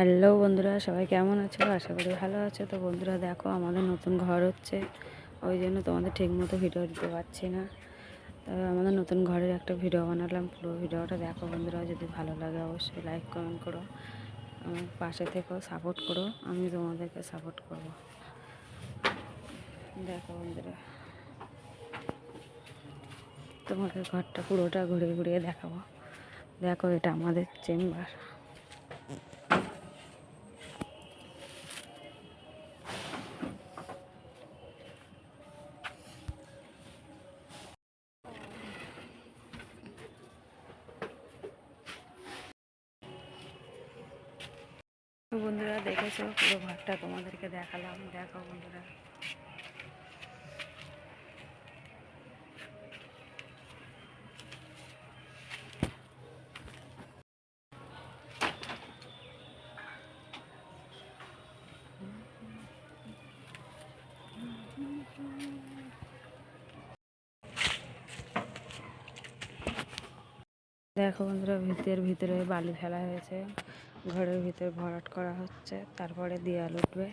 Hello বন্ধুরা, সবাই কেমন আছো? আশা করি ভালো আছো। তো বন্ধুরা, দেখো আমাদের নতুন ঘর হচ্ছে। ওই জন্য তোমাদের ঠিক মতো ভিডিও দিতে পারছি না। তবে আমাদের নতুন ঘরের একটা ভিডিও বানালাম। পুরো ভিডিওটা দেখো বন্ধুরা, যদি ভালো লাগে অবশ্যই লাইক কমেন্ট করো। আমার পাশে থেকেও সাপোর্ট করো। আমি তোমাদেরকে সাপোর্ট করব। দেখো বন্ধুরা তোমাদের ঘরটা পুরোটা ঘুরে ঘুরিয়ে দেখাবো। দেখো এটা আমাদের চেম্বার বন্ধুরা দেখেছ পুরো ঘরটা তোমাদেরকে দেখালাম। দেখো বন্ধুরা। দেখো বন্ধুরা, ভিতের ভিতরে বালি ফেলা হয়েছে। ঘরের ভিতরে ভরাট করা হচ্ছে, তারপরে দেয়াল উঠবে।